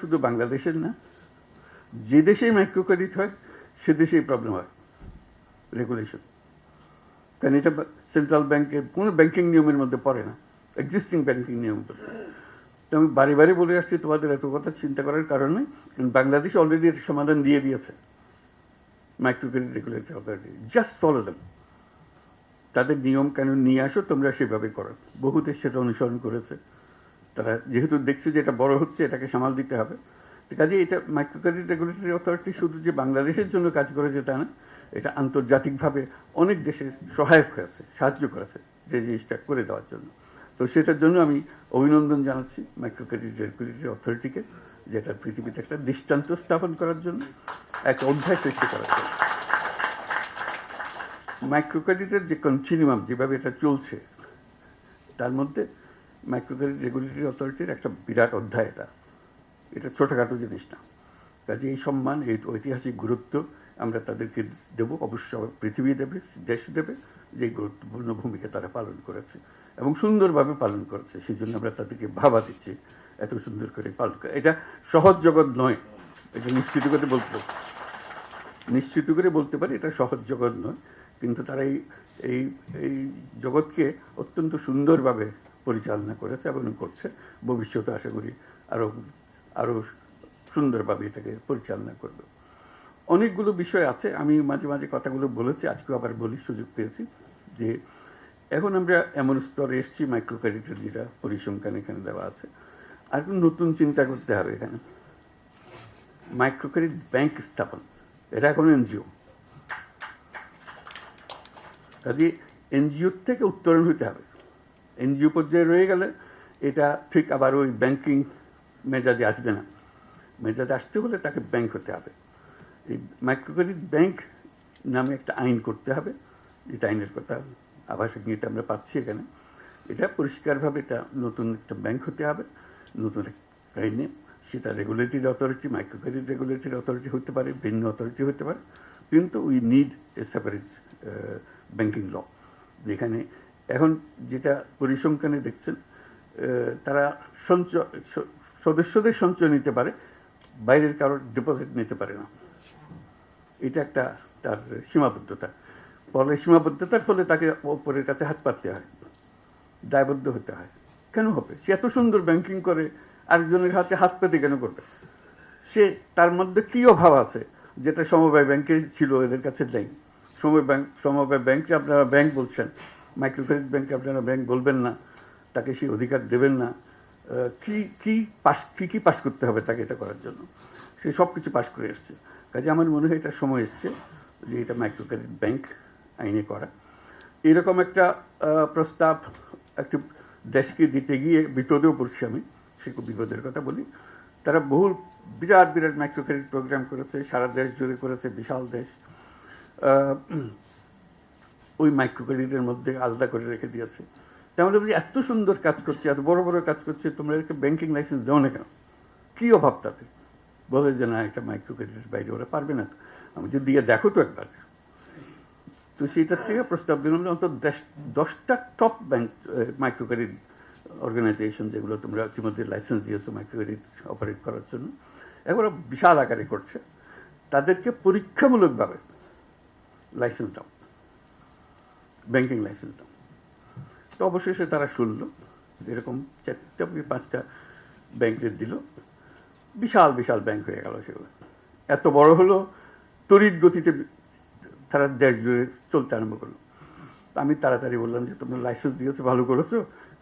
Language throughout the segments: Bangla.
শুধু বাংলাদেশের না, যে দেশে মাইক্রো ক্রেডিট হয়, সে দেশেই প্রবলেম হয় রেগুলেশন কারণ এটা সেন্ট্রাল ব্যাংকের কোনো ব্যাংকিং নিয়মের মধ্যে পড়ে না এক্সিস্টিং ব্যাংকিং নিয়ম তো। আমি বারে বারে বলে আসছি, তোমাদের এত কথা চিন্তা করার কারণে বাংলাদেশ অলরেডি এর সমাধান দিয়ে দিয়েছে micro credit regulatory authority just follow them তাদের নিয়ম কানুন নিয়ে আসো, তোমরা সেভাবে করো। বহু দেশ সেটা অনুসরণ করেছে। তারা যেহেতু দেখছে যে এটা বড় হচ্ছে, এটাকে সামাল দিতে হবে। কাজে এটা মাইক্রো ক্রেডিট রেগুলেটরি অথরিটি শুধু যে বাংলাদেশের জন্য কাজ করেছে তা না এটা আন্তর্জাতিকভাবে অনেক দেশের সহায়ক হয়েছে, সাহায্য করেছে যে জিনিসটা করে দেওয়ার জন্য। তো সেটার জন্য আমি অভিনন্দন জানাচ্ছি মাইক্রো ক্রেডিট রেগুলেটরি অথরিটিকে যেটা পৃথিবীতে একটা দৃষ্টান্ত স্থাপন করার জন্য, এক অধ্যায় সৃষ্টি করার জন্য। মাইক্রো ক্রেডিটের যে কন্টিনিউয়াম যেভাবে এটা চলছে, তার মধ্যে মাইক্রো ক্রেডিট রেগুলেটরি অথরিটির একটা বিরাট অধ্যায় এটা। এটা ছোটোখাটো জিনিস না। কাজে এই সম্মান, এই ঐতিহাসিক গুরুত্ব আমরা তাদেরকে দেব, অবশ্য পৃথিবী দেবে, দেশ দেবে যে গুরুত্বপূর্ণ ভূমিকা তারা পালন করেছে এবং সুন্দরভাবে পালন করেছে। সেই জন্য আমরা তাদেরকে ভাবা দিচ্ছি, এত সুন্দর করে পালন করে এটা সহজ জগৎ নয়। এটা নিশ্চিত করে বলতে নিশ্চিত করে বলতে পারি, এটা সহজ জগৎ নয়। কিন্তু তারা এই এই জগৎকে অত্যন্ত সুন্দরভাবে পরিচালনা করেছে এবং করছে। ভবিষ্যতে আশা করি আরও আরও সুন্দরভাবে এটাকে পরিচালনা করবে। অনেকগুলো বিষয় আছে। আমি মাঝে মাঝে কথাগুলো বলেছি, আজকেও আবার বলি সুযোগ পেয়েছি যে এখন আমরা এমন স্তরে এসেছি মাইক্রো ক্রেডিটের যেটা পরিসংখ্যান এখানে দেওয়া আছে। আর নতুন চিন্তা করতে হবে এখানে। মাইক্রো ক্রেডিট ব্যাংক স্থাপন, এটা এখন এনজিও। কাজে এনজিওর থেকে উত্তরণ হতে হবে। এনজিও পর্যায়ে রয়ে গেলে এটা ঠিক আবার ওই ব্যাংকিং মেজাজে আসবে না। মেজাজে আসতে হলে তাকে ব্যাংক হতে হবে। এই মাইক্রো ক্রেডিট ব্যাংক নামে একটা আইন করতে হবে। যেটা আইনের কথা আভাসিক নিয়ে আমরা পাচ্ছি এখানে। এটা পরিষ্কারভাবে এটা নতুন একটা ব্যাংক হতে হবে। নতুন একটা আইনে সেটা regulatory authority micro credit regulatory authority হতে পারে, ভিন্ন অথরিটি হতে পারে। কিন্তু we need a separate banking law যেখানে এখন যেটা পরিসংখ্যানে দেখছেন তারা সঞ্চয় সদস্যদের সঞ্চয় নিতে পারে, বাইরের কারোর ডিপোজিট নিতে পারে না। এটা একটা তার সীমাবদ্ধতা। ফলে সীমাবদ্ধতার ফলে তাকে ওপরের কাছে হাত পাততে হয়, দায়বদ্ধ হতে হয়। কেন হবে? সে এত সুন্দর ব্যাংকিং করে, আরেকজনের হাতে হাত পেতে কেন করবে? সে তার মধ্যে কি অভাব আছে যেটা সমবায় ব্যাংকে ছিল, এদের কাছে নেই। সময় ব্যাংক সমবায় ব্যাংকে আপনারা ব্যাংক বলছেন। মাইক্রো ক্রেডিট ব্যাংকে আপনারা ব্যাংক বলবেন না, তাকে সেই অধিকার দেবেন না কি কি পাস, কি কি পাস করতে হবে তাকে এটা করার জন্য? সে সব কিছু পাস করে এসছে। কাজে আমার মনে হয় এটা সময় এসছে যে এটা মাইক্রো ক্রেডিট ব্যাংক আইনে করা। এরকম একটা প্রস্তাব একটি দেশকে দিতে গিয়ে বিপদেও পড়ছি আমি, সে খুব বিপদের কথা বলি। তারা বহু বিরাট বিরাট মাইক্রো ক্রেডিট প্রোগ্রাম করেছে, সারা দেশ জুড়ে করেছে, বিশাল দেশ। ওই মাইক্রো ক্রেডিটের মধ্যে আলাদা করে রেখে দিয়েছে। তেমন বলি এত সুন্দর কাজ করছে, এত বড় বড় কাজ করছে, তোমরা একে ব্যাংকিং লাইসেন্স দাও না কেন? কী অভাব তাদের বলে যে, না একটা মাইক্রো ক্রেডিটের বাইরে ওরা পারবে না। আমি যদি দিয়ে দেখো তো একবার। তো সেইটার থেকে প্রস্তাব দিলাম যে, অন্তত দশ- দশটা top bank micro credit organisation যেগুলো তোমরা ইতিমধ্যে লাইসেন্স দিয়েছ মাইক্রো ক্রেডিট অপারেট করার জন্য, এগুলো বিশাল আকারে করছে। তাদেরকে পরীক্ষামূলকভাবে লাইসেন্স দাও। ব্যাংকিং লাইসেন্স দাও। তো অবশেষে তারা শুনল, এরকম চারটা, পাঁচটা ব্যাংকের দিল। বিশাল বিশাল ব্যাংক হয়ে গেল সেগুলো। এত বড় হলো, তড়িৎ গতিতে তারা দেশ জুড়ে চলতে আরম্ভ করল। আমি তাড়াতাড়ি বললাম যে, তোমরা লাইসেন্স দিয়েছ, ভালো করেছ,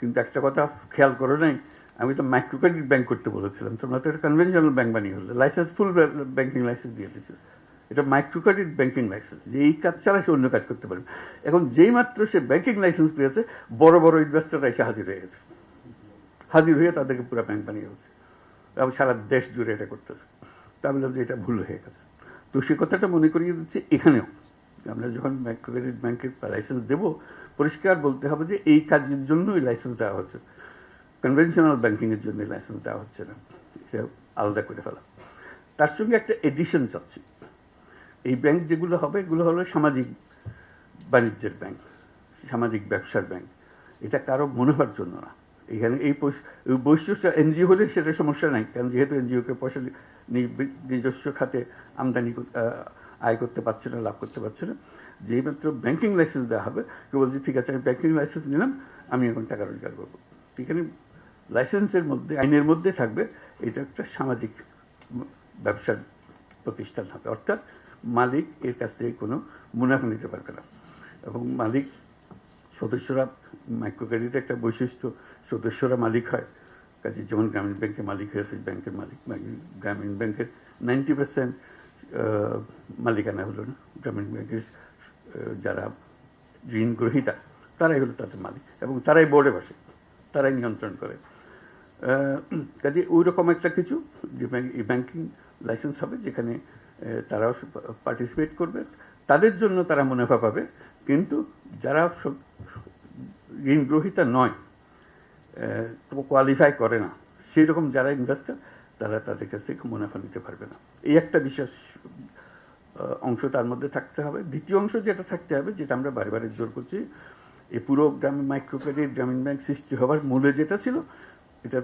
কিন্তু একটা কথা খেয়াল করো নাই, আমি তো মাইক্রো ক্রেডিট ব্যাংক করতে বলেছিলাম। তোমরা তো একটা কনভেনশনাল ব্যাংক বানিয়ে হলো লাইসেন্স ফুল ব্যাংকিং লাইসেন্স দিয়ে দিয়েছ। এটা মাইক্রো ক্রেডিট ব্যাংকিং লাইসেন্স যে এই কাজ ছাড়া সে অন্য কাজ করতে পারবে। এখন যেই মাত্র সে ব্যাংকিং লাইসেন্স পেয়েছে, বড় বড় ইনভেস্টাররা এসে হাজির হয়ে গেছে। হাজির হয়ে তাদেরকে পুরো ব্যাংক বানিয়ে হচ্ছে এবং সারা দেশ জুড়ে এটা করতেছে। তা বললাম যে এটা ভুল হয়ে গেছে। তো সে কথাটা মনে করিয়ে দিচ্ছে এখানেও। আমরা যখন মাইক্রো ক্রেডিট ব্যাংকের লাইসেন্স দেব, পরিষ্কার বলতে হবে যে এই কাজের জন্যই লাইসেন্স দেওয়া হচ্ছে। কনভেনশনাল ব্যাংকিংয়ের জন্য লাইসেন্স দেওয়া হচ্ছে না। এটা আলাদা করে ফেলা। তার সঙ্গে একটা এডিশন চাচ্ছি। এই ব্যাংক যেগুলো হবে, এগুলো হলো সামাজিক বাণিজ্যের ব্যাংক সামাজিক ব্যবসার ব্যাংক এটা কারও মনে হওয়ার জন্য না। এখানে এই বৈশিষ্ট্য এনজিও হলে সেটা সমস্যা নাই, কারণ যেহেতু এনজিওকে পয়সা নিজস্ব খাতে আমদানি আয় করতে পারছে না, লাভ করতে পারছে না যেই মাত্র ব্যাংকিং লাইসেন্স দেওয়া হবে, কেউ বলছে, ঠিক আছে, আমি ব্যাংকিং লাইসেন্স নিলাম, আমি এখন টাকা রোজগার করব। এখানে লাইসেন্সের মধ্যে, আইনের মধ্যে থাকবে, এটা একটা সামাজিক ব্যবসার প্রতিষ্ঠান হবে। অর্থাৎ মালিক এর কাছ থেকে কোনো মুনাফা নিতে পারবে না। এবং মালিক সদস্যরা মাইক্রো ক্রেডিটের একটা বৈশিষ্ট্য, সদস্যরা মালিক হয়। কাজে যেমন গ্রামীণ ব্যাংকের মালিক হয়েছে ব্যাংকের মালিক, গ্রামীণ ব্যাংকের নাইনটি পার্সেন্ট মালিকানা হলো না। গ্রামীণ ব্যাংকের যারা ঋণ গ্রহীতা তারাই হলো তাদের মালিক এবং তারাই বোর্ডে বসে, তারাই নিয়ন্ত্রণ করে। কাজে ওই রকম একটা কিছু, যে ব্যাংকিং লাইসেন্স হবে, যেখানে তারাও পার্টিসিপেট করবে। তাদের জন্য তারা মুনাফা পাবে। কিন্তু যারা সব- ঋণ গ্রহীতা নয় কোয়ালিফাই করে না সেই রকম যারা ইনভেস্টার তারা তাদের কাছ থেকে মুনাফা নিতে পারবে না। এই একটা বিশেষ অংশ তার মধ্যে থাকতে হবে। দ্বিতীয় অংশ যেটা থাকতে হবে, যেটা আমরা বারে বারে জোর করছি এই পুরো গ্রামীণ মাইক্রো ক্রেডিট গ্রামীণ ব্যাংক সৃষ্টি হওয়ার মূলে যেটা ছিল, এটার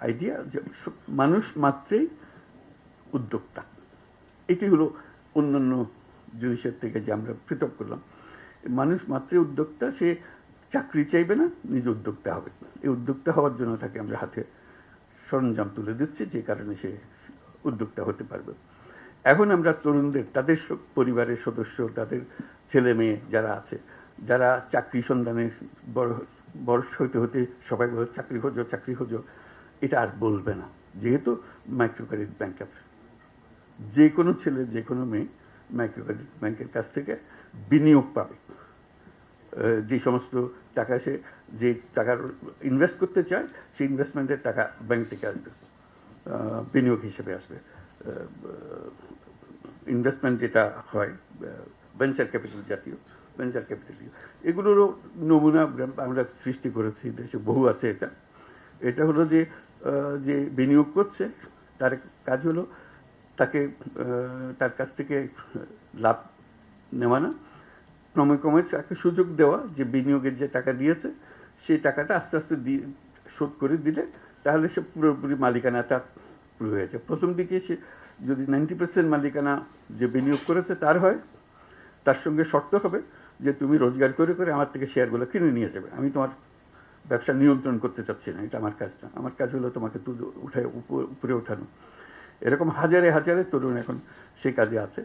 আইডিয়া যে মানুষ মাত্রেই উদ্যোক্তা। এটি হলো অন্যান্য জিনিসের থেকে যে আমরা পৃথক করলাম। মানুষ মাত্রই উদ্যোক্তা, সে চাকরি চাইবে না, নিজে উদ্যোক্তা হবে। এই উদ্যোক্তা হওয়ার জন্য তাকে আমরা হাতে সরঞ্জাম তুলে দিচ্ছি, যে কারণে সে উদ্যোক্তা হতে পারবে। এখন আমরা তরুণদের, তাদের পরিবারের সদস্য, তাদের ছেলে মেয়ে যারা আছে, যারা চাকরি সন্ধানে বড় বয়স হইতে হতে সবাই বলে, চাকরি খোঁজো চাকরি খোঁজো। এটা আর বলবে না। যেহেতু মাইক্রো ক্রেডিট ব্যাংক আছে। যে কোনো ছেলে, যে কোনো মেয়ে মাইক্রো ক্রেডিট ব্যাংকের কাছ থেকে বিনিয়োগ পাবে। যে সমস্ত টাকা সে, যে টাকার ইনভেস্ট করতে চায়, সেই ইনভেস্টমেন্টের টাকা ব্যাংক থেকে আসবে। বিনিয়োগ হিসেবে আসবে। ইনভেস্টমেন্ট যেটা হয় ভেঞ্চার ক্যাপিটাল জাতীয় ভেঞ্চার ক্যাপিটাল এগুলোরও নমুনা আমরা সৃষ্টি করেছি, দেশে বহু আছে এটা। এটা হলো যে যে বিনিয়োগ করছে, তার কাজ হলো তাকে তার কাছ থেকে লাভ নেওয়া না। ক্রমে ক্রমে তাকে সুযোগ দেওয়া যে বিনিয়োগের যে টাকা দিয়েছে, সেই টাকাটা আস্তে আস্তে দিয়ে শোধ করে দিলে তাহলে সে পুরোপুরি মালিকানা তার পুরো হয়ে যায়। প্রথম দিকে সে যদি নাইনটি পার্সেন্ট মালিকানা যে বিনিয়োগ করেছে তার হয়, তার সঙ্গে শর্ত হবে যে তুমি রোজগার করে করে আমার থেকে শেয়ারগুলো কিনে নিয়ে যাবে। আমি তোমার ব্যবসা নিয়ন্ত্রণ করতে চাচ্ছি না, এটা আমার কাজ না আমার কাজ হলো তোমাকে তুলে উঠে উপ- উপরে ওঠানো এরকম হাজারে হাজারে তরুণ এখন সেই কাজে আছে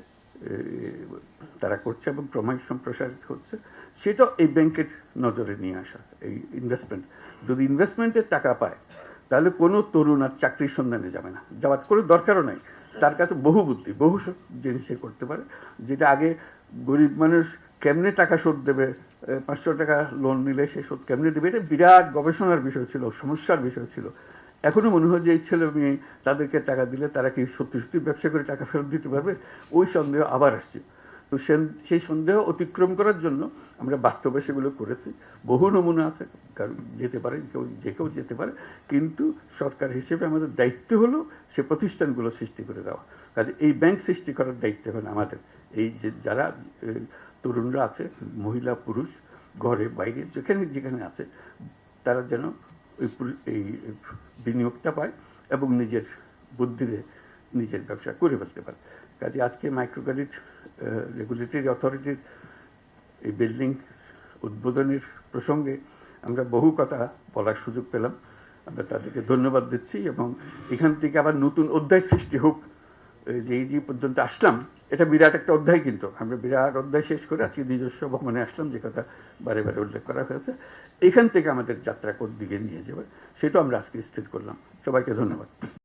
তারা করছে এবং ক্রমশ সম্প্রসারিত হচ্ছে। সেটা এই ব্যাংকের নজরে নিয়ে আসা, এই ইনভেস্টমেন্ট যদি ইনভেস্টমেন্টের টাকা পায়, তাহলে কোনো তরুণ আর চাকরির সন্ধানে যাবে না। যাওয়ার কোনো দরকারও নাই। তার কাছে বহু বুদ্ধি, বহু জিনিস সে করতে পারে। যেটা আগে গরিব মানুষ কেমনে টাকা শোধ দেবে পাঁচশো টাকা লোন নিলে সে শোধ কেমনে দেবে? এটা বিরাট গবেষণার বিষয় ছিল, সমস্যার বিষয় ছিল। এখনও মনে হয় যে এই ছেলে মেয়ে তাদেরকে টাকা দিলে তারা কি সত্যি সত্যি ব্যবসা করে টাকা ফেরত দিতে পারবে? ওই সন্দেহ আবার আসছে। তো সেই সন্দেহ অতিক্রম করার জন্য আমরা বাস্তবে সেগুলো করেছি। বহু নমুনা আছে, কারণ যেতে পারে, কেউ যে কেউ যেতে পারে। কিন্তু সরকার হিসেবে আমাদের দায়িত্ব হলো সে প্রতিষ্ঠানগুলো সৃষ্টি করে দেওয়া। কাজে এই ব্যাংক সৃষ্টি করার দায়িত্ব এখন আমাদের। এই যে যারা তরুণরা আছে, মহিলা, পুরুষ, ঘরে, বাইরে, যেখানে যেখানে আছে, তারা যেন এই বিনিয়োগটা পায় এবং নিজের বুদ্ধিতে নিজের ব্যবসা করে ফেলতে পারে। কাজে আজকে মাইক্রো ক্রেডিট রেগুলেটরি অথরিটির এই বিল্ডিং উদ্বোধনের প্রসঙ্গে আমরা বহু কথা বলার সুযোগ পেলাম। আমরা তাদেরকে ধন্যবাদ দিচ্ছি এবং এখান থেকে আবার নতুন অধ্যায় সৃষ্টি হোক যে যে পর্যন্ত আসলাম, এটা বিরাট একটা অধ্যায় কিন্তু। আমরা বিরাট অধ্যায় শেষ করে আজকে নিজস্ব ভবনে আসলাম, যে কথা বারে বারে উল্লেখ করা হয়েছে। এখান থেকে আমাদের যাত্রা কোর দিকে নিয়ে যাবে সেটাও আমরা আজকে স্থির করলাম। সবাইকে ধন্যবাদ।